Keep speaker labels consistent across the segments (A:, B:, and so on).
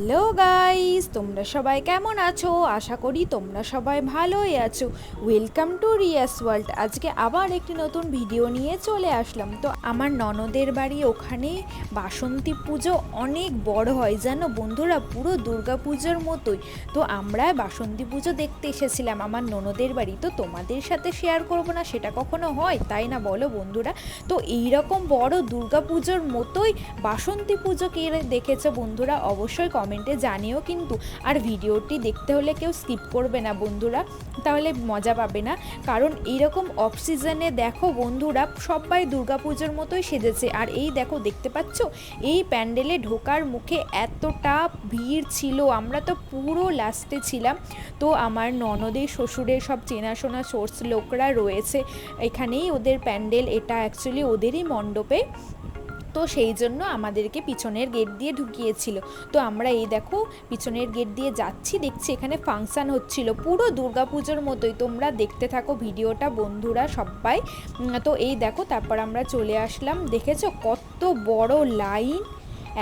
A: Hello guys, তোমরা সবাই কেমন আছো? আশা করি তোমরা সবাই ভালোই আছো। Welcome to Riya's world. আজকে আবার একটি নতুন ভিডিও নিয়ে চলে আসলাম। তো আমার ননদের বাড়ি ওখানে বাসন্তী পুজো অনেক বড় হয়, জানো? বন্ধুরা, পুরো দুর্গা পুজোর মতোই। তো আমরা বাসন্তী পুজো দেখতে এসেছিলাম আমার ননদের বাড়ি। তো তোমাদের সাথে শেয়ার করব না, সেটা কখনো হয়? তাই না বলো বন্ধুরা? তো এই রকম বড় দুর্গা পুজোর মতোই বাসন্তী পুজো কে দেখেছ বন্ধুরা? অবশ্যই কমেন্টে জানিও কিন্তু। আর ভিডিওটি দেখতে হলে কেউ স্কিপ করবে না বন্ধুরা, তাহলে মজা পাবে না। কারণ এইরকম অফ সিজনে দেখো বন্ধুরা, সবাই দুর্গা পুজোর মতোই সেজেছে। আর এই দেখো, দেখতে পাচ্ছ? এই প্যান্ডেলে ঢোকার মুখে এতটা ভিড় ছিল, আমরা তো পুরো লাস্টে ছিলাম। তো আমার ননদের, শ্বশুরের সব চেনাশোনা সোর্স লোকরা রয়েছে। এখানেই ওদের প্যান্ডেল, এটা অ্যাকচুয়ালি ওদেরই মণ্ডপে। তো সেই জন্য আমাদেরকে পিছনের গেট দিয়ে ঢুকিয়েছিল। তো আমরা এই দেখো, পিছনের গেট দিয়ে যাচ্ছি, দেখছি এখানে ফাংশান হচ্ছিল। পুরো দুর্গাপুজোর মতোই, তোমরা দেখতে থাকো ভিডিওটা, বন্ধুরা সবাই তো এই দেখো, তারপর আমরা চলে আসলাম। দেখেছ কত বড় লাইন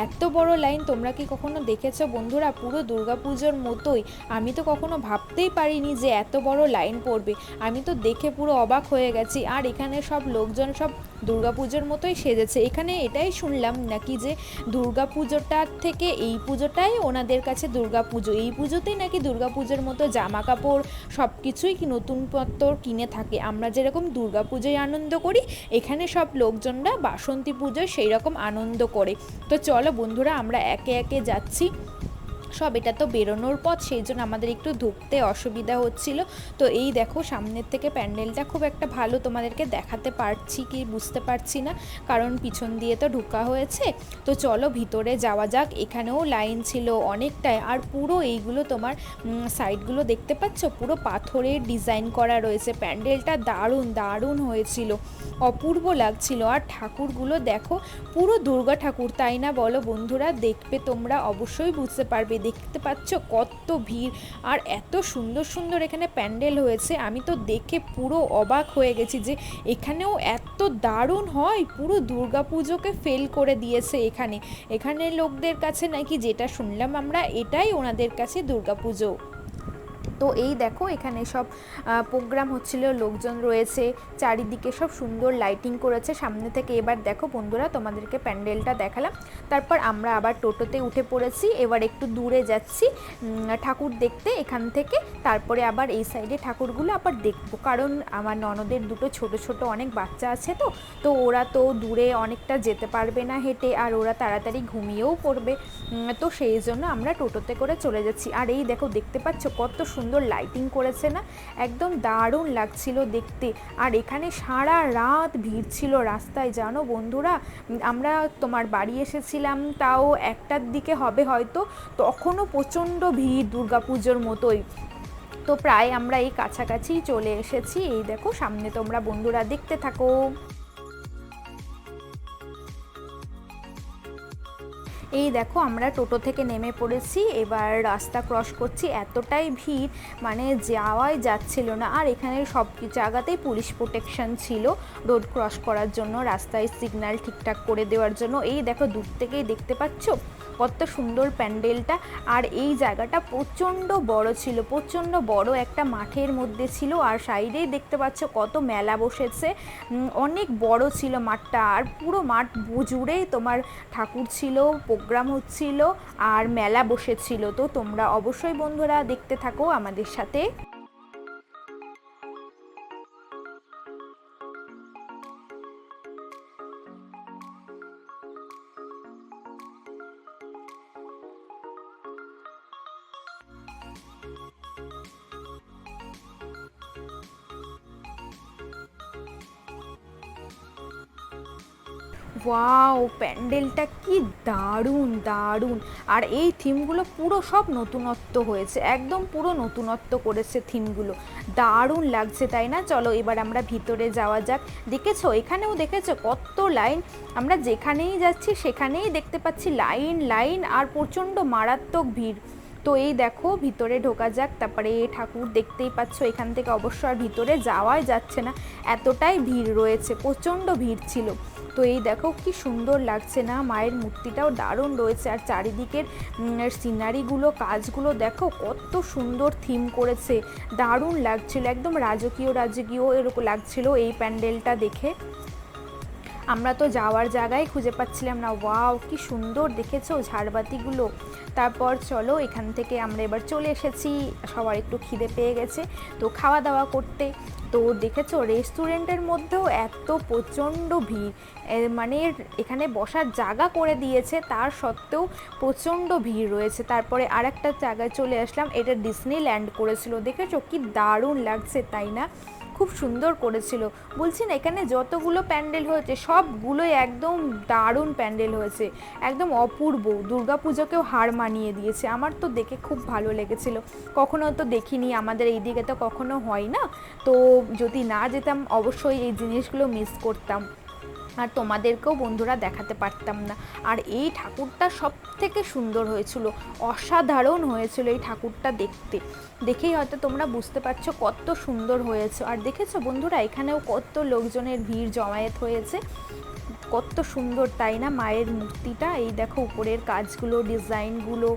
A: এত বড় লাইন তোমরা কি কখনো দেখেছ বন্ধুরা? পুরো দুর্গাপুজোর মতোই। আমি তো কখনো ভাবতেই পারিনি যে এত বড় লাইন পড়বে। আমি তো দেখে পুরো অবাক হয়ে গেছি। আর এখানে সব লোকজন সব দুর্গাপুজোর মতোই সেজেছে। এখানে এটাই শুনলাম নাকি যে দুর্গাপুজোটার থেকে এই পুজোটাই ওনাদের কাছে দুর্গাপুজো এই পুজোতেই নাকি দুর্গাপুজোর মতো জামা কাপড় সব কিছুই কি নতুনপত্র কিনে থাকে। আমরা যেরকম দুর্গাপুজোয় আনন্দ করি, এখানে সব লোকজনরা বাসন্তী পুজোয় সেই রকম আনন্দ করে। তো চলো বন্ধুরা, আমরা একে একে যাচ্ছি। সব এটা তো বেরোনোর পথ, সেই জন্য আমাদের একটু ঢুকতে অসুবিধা হচ্ছিল। তো এই দেখো সামনের থেকে প্যান্ডেলটা খুব একটা ভালো তোমাদেরকে দেখাতে পারছি কি বুঝতে পারছি না, কারণ পিছন দিয়ে তো ঢুকা হয়েছে। তো চলো ভিতরে যাওয়া যাক, এখানেও লাইন ছিল অনেকটাই। আর পুরো এইগুলো তোমার সাইডগুলো দেখতে পাচ্ছ? পুরো পাথরের ডিজাইন করা রয়েছে। প্যান্ডেলটা দারুণ দারুণ হয়েছিল। অপূর্ব লাগছিল। আর ঠাকুরগুলো দেখো, পুরো দুর্গা ঠাকুর, তাই না বলো বন্ধুরা? দেখবে তোমরা, অবশ্যই বুঝতে পারবে দেখতে পাচ্ছ কত ভিড়। আর এত সুন্দর সুন্দর এখানে প্যান্ডেল হয়েছে, আমি তো দেখে পুরো অবাক হয়ে গেছি যে এখানেও এত দারুণ হয়, পুরো দুর্গাপুজোকে ফেল করে দিয়েছে এখানে। এখানে লোকদের কাছে নাকি যেটা শুনলাম আমরা, এটাই ওনাদের কাছে দুর্গা পুজো তো এই দেখো, এখানে সব প্রোগ্রাম হচ্ছিল, লোকজন রয়েছে, চারিদিকে সব সুন্দর লাইটিং করেছে। সামনে থেকে এবার দেখো বন্ধুরা, তোমাদেরকে প্যান্ডেলটা দেখালাম। তারপর আমরা আবার টোটোতে উঠে পড়েছি, এবার একটু দূরে যাচ্ছি ঠাকুর দেখতে এখান থেকে। তারপরে আবার এই সাইডে ঠাকুরগুলো আবার দেখব, কারণ আমার ননদের দুটো ছোট ছোট অনেক বাচ্চা আছে তো তো ওরা তো দূরে অনেকটা যেতে পারবে না হেঁটে, আর ওরা তাড়াতাড়ি ঘুমিয়েও পড়বে। তো সেই জন্য আমরা টোটোতে করে চলে যাচ্ছি। আর এই দেখো, দেখতে পাচ্ছ কত সুন্দর লাইটিং করেছে না? একদম দারুণ লাগছিল দেখতে। আর এখানে সারা রাত ভিড় ছিল রাস্তায়, জানো বন্ধুরা? আমরা তোমার বাড়ি এসেছিলাম, তাও একটার দিকে হবে হয়তো। তখনও প্রচণ্ড ভিড় দুর্গাপুজোর মতোই। তো প্রায় আমরা এই কাছাকাছি চলে এসেছি। এই দেখো, সামনে তোমরা বন্ধুরা দেখতে থাকো। এই দেখো আমরা টোটো থেকে নেমে পড়েছি, এবার রাস্তা ক্রস করছি, এতটাই ভিড় মানে যাওয়াই যাচ্ছিল না। আর এখানে সব কিছু আগাতেই পুলিশ প্রোটেকশন ছিল রোড ক্রস করার জন্য, রাস্তায় সিগন্যাল ঠিকঠাক করে দেওয়ার জন্য। এই দেখো দূর থেকেই দেখতে পাচ্ছ? কত সুন্দর প্যান্ডেলটা আর এই জায়গাটা প্রচণ্ড বড় ছিল, প্রচণ্ড বড় একটা মাঠের মধ্যে ছিল আর সাইডেই দেখতে পাচ্ছ কত মেলা বসেছে। অনেক বড় ছিল মাঠটা আর পুরো মাঠ জুড়েই তোমার ঠাকুর ছিল, প্রোগ্রাম হচ্ছিল আর মেলা বসেছিল। তো তোমরা অবশ্যই বন্ধুরা দেখতে থাকো আমাদের সাথে। ওয়াও, প্যান্ডেলটা কি দারুণ দারুণ। আর এই থিমগুলো পুরো সব নতুনত্ব হয়েছে, একদম পুরো নতুনত্ব করেছে থিমগুলো। দারুণ লাগছে, তাই না? চলো এবার আমরা ভিতরে যাওয়া যাক। দেখেছ? এখানেও দেখেছ? কত লাইন। আমরা যেখানেই যাচ্ছি সেখানেই দেখতে পাচ্ছি লাইন লাইন, আর প্রচণ্ড মারাত্মক ভিড়। তো এই দেখো, ভিতরে ঢোকা যাক, তারপরে ঠাকুর দেখতেই পাচ্ছ, এখান থেকে অবশ্য আর ভিতরে যাওয়াই যাচ্ছে না। এতটাই ভিড় রয়েছে, প্রচণ্ড ভিড় ছিল। তো এই দেখো, কি সুন্দর লাগছে না, মায়ের মূর্তিটাও দারুণ রয়েছে। আর চারিদিকের সিনারিগুলো, কাজগুলো দেখো, কত সুন্দর থিম করেছে, দারুণ লাগছিল, একদম রাজকীয় রাজকীয় এরকম লাগছিল এই প্যান্ডেলটা দেখে। আমরা তো যাওয়ার জায়গায় খুঁজে পাচ্ছিলাম না। ওয়াও, কি সুন্দর দেখেছ ঝাড়বাতিগুলো। তারপর চলো, এখান থেকে আমরা এবার চলে এসেছি। সবার একটু খিদে পেয়ে গেছে। তো খাওয়া দাওয়া করতে। তো দেখেছ, রেস্টুরেন্টের মধ্যেও এত প্রচণ্ড ভিড়। মানে এখানে বসার জায়গা করে দিয়েছে, তার সত্ত্বেও প্রচণ্ড ভিড় রয়েছে। তারপরে আর একটা জায়গায় চলে আসলাম, এটা ডিসনি ল্যান্ড করেছিল। দেখেছ, কি দারুণ লাগছে, তাই না? খুব সুন্দর করেছিল। বলছেন এখানে যতগুলো প্যান্ডেল হয়েছে, সবগুলোই একদম দারুণ প্যান্ডেল হয়েছে। একদম অপূর্ব। দুর্গাপুজোকেও হার মানিয়ে দিয়েছে। আমার তো দেখে খুব ভালো লেগেছিল। কখনো তো দেখিনি, আমাদের এই দিকে তো কখনো হয় না। তো যদি না যেতাম, অবশ্যই এই জিনিসগুলো মিস করতাম। আর তোমাদেরকেও বন্ধুরা দেখাতে পারতাম না। আর এই ঠাকুরটা সব থেকে সুন্দর হয়েছিল, অসাধারণ হয়েছিল এই ঠাকুরটা দেখতে। দেখেই হয়তো তোমরা বুঝতে পারছ কত সুন্দর হয়েছে। আর দেখেছ বন্ধুরা, এখানেও কত লোকজনের ভিড় জমায়েত হয়েছে। কত সুন্দর তাই না মায়ের মূর্তিটা? এই দেখো উপরের কাজগুলো, ডিজাইনগুলো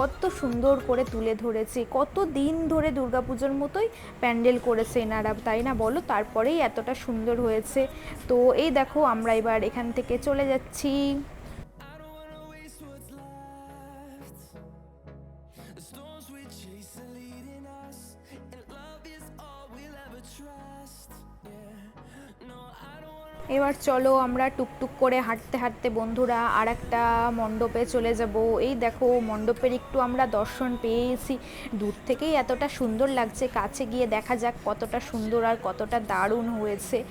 A: কত সুন্দর করে তুলে ধরেছে। কত দিন ধরে দুর্গাপুজোর মতোই প্যান্ডেল করেছে এনারা, তাই না বলো? তারপরেই এতটা সুন্দর হয়েছে। তো এই দেখো আমরা এবার এখান থেকে চলে যাচ্ছি। এবার চলো আমরা টুকটুক করে হাঁটতে হাঁটতে বন্ধুরা আর একটা মণ্ডপে চলে যাব। এই দেখো, মণ্ডপের একটু আমরা দর্শন পেয়েছি। দূর থেকেই এতটা সুন্দর লাগছে। কাছে গিয়ে দেখা যাক কতটা সুন্দর আর কতটা দারুণ হয়েছে।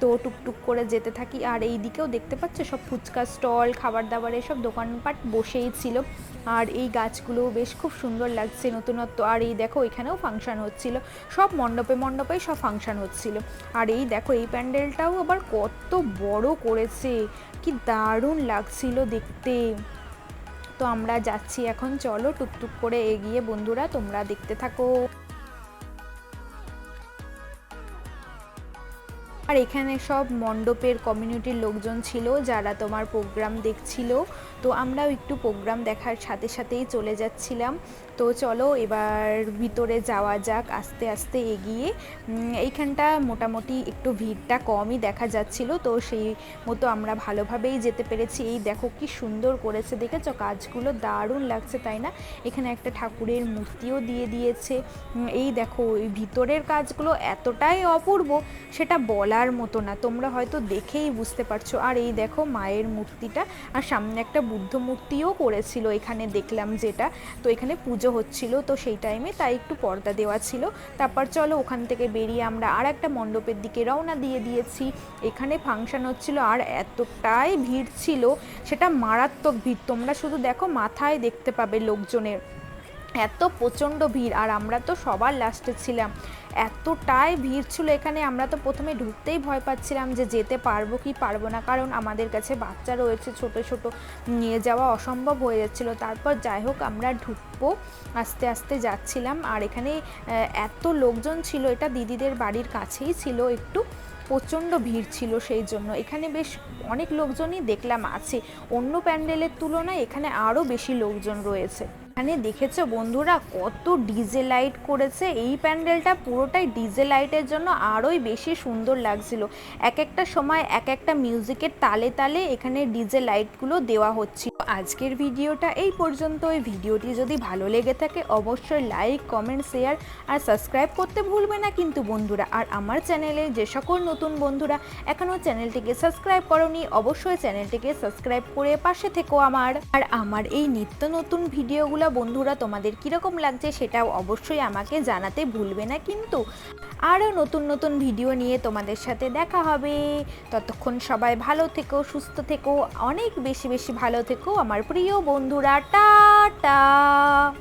A: তো টুকটুক করে যেতে থাকি। আর এই দিকেও দেখতে পাচ্ছ সব ফুচকা স্টল, খাবার দাবার, এসব দোকানপাট বসেই ছিল। আর এই গাছগুলো বেশ খুব সুন্দর লাগছে নতুনত্ব। আর এই দেখো, এখানেও ফাংশান হচ্ছিল। সব মণ্ডপে মণ্ডপে সব ফাংশান হচ্ছিল। আর এই দেখো, এই প্যান্ডেলটাও আবার কত বড় করেছে। কি দারুণ লাগছিল দেখতে। তো আমরা যাচ্ছি এখন। চলো টুকটুক করে এগিয়ে। বন্ধুরা, তোমরা দেখতে থাকো। আর এখানে সব মণ্ডপের কমিউনিটির লোকজন ছিল, যারা তোমার প্রোগ্রাম দেখছিল। তো আমরাও একটু প্রোগ্রাম দেখার সাথে সাথেই চলে যাচ্ছিলাম। তো চলো এবার ভিতরে যাওয়া যাক, আস্তে আস্তে এগিয়ে। এইখানটা মোটামুটি একটু ভিড়টা কমই দেখা যাচ্ছিল, তো সেই মতো আমরা ভালোভাবেই যেতে পেরেছি। এই দেখো কি সুন্দর করেছে, দেখেছ? কাজগুলো দারুণ লাগছে, তাই না? এখানে একটা ঠাকুরের মূর্তিও দিয়ে দিয়েছে। এই দেখো, এই ভিতরের কাজগুলো এতটাই অপূর্ব, সেটা বলার মতো না। তোমরা হয়তো দেখেই বুঝতে পারছ। আর এই দেখো মায়ের মূর্তিটা, আর সামনে একটা বুদ্ধ মূর্তিও করেছিল, এখানে দেখলাম যেটা। তো এখানে পুজো হচ্ছিল, তো সেই টাইমে তাই একটু পর্দা দেওয়া ছিল। তারপর চলো ওখান থেকে বেরিয়ে আমরা আর একটা মণ্ডপের দিকে রওনা দিয়ে দিয়েছি। এখানে ফাংশন হচ্ছিল আর এতটাই ভিড় ছিল, সেটা মারাত্মক ভিড়। তোমরা শুধু দেখো মাথায় দেখতে পাবে লোকজনের। এত প্রচণ্ড ভিড় আর আমরা তো সবার লাস্টে ছিলাম। এতটাই ভিড় ছিল এখানে, আমরা তো প্রথমে ঢুকতেই ভয় পাচ্ছিলাম যে যেতে পারব কি পারব না, কারণ আমাদের কাছে বাচ্চা রয়েছে, ছোট ছোট, নিয়ে যাওয়া অসম্ভব হয়ে যাচ্ছিল। তারপর যাই হোক, আমরা ঢুকবো, আস্তে আস্তে যাচ্ছিলাম। আর এখানে এত লোকজন ছিল, এটা দিদিদের বাড়ির কাছেই ছিল, একটু প্রচণ্ড ভিড় ছিল সেই জন্য। এখানে বেশ অনেক লোকজনই দেখলাম আছে। অন্য প্যান্ডেলের তুলনায় এখানে আরও বেশি লোকজন রয়েছে। এখানে দেখেছ বন্ধুরা কত ডিজে লাইট করেছে? এই প্যান্ডেলটা পুরোটাই ডিজে লাইটের জন্য আরোই বেশি সুন্দর লাগছিল। এক একটা সময় এক একটা মিউজিকের তালে তালে এখানে ডিজে লাইটগুলো দেওয়া হচ্ছিল। আজকের ভিডিওটা এই পর্যন্ত ওই ভিডিওটি যদি ভালো লেগে থাকে অবশ্যই লাইক, কমেন্ট, শেয়ার আর সাবস্ক্রাইব করতে ভুলবে না কিন্তু বন্ধুরা। আর আমার চ্যানেলে যে সকল নতুন বন্ধুরা এখনও চ্যানেলটিকে সাবস্ক্রাইব করনি অবশ্যই চ্যানেলটিকে সাবস্ক্রাইব করে পাশে থেকো আমার। আর আমার এই নিত্য নতুন ভিডিওগুলো বন্ধুরা তোমাদের কীরকম লাগছে সেটাও অবশ্যই আমাকে জানাতে ভুলবে না কিন্তু আরও নতুন নতুন ভিডিও নিয়ে তোমাদের সাথে দেখা হবে। ততক্ষণ সবাই ভালো থেকো, সুস্থ থেকো, অনেক বেশি বেশি ভালো থেকো, আমার প্রিয় বন্ধুরা, টাটা!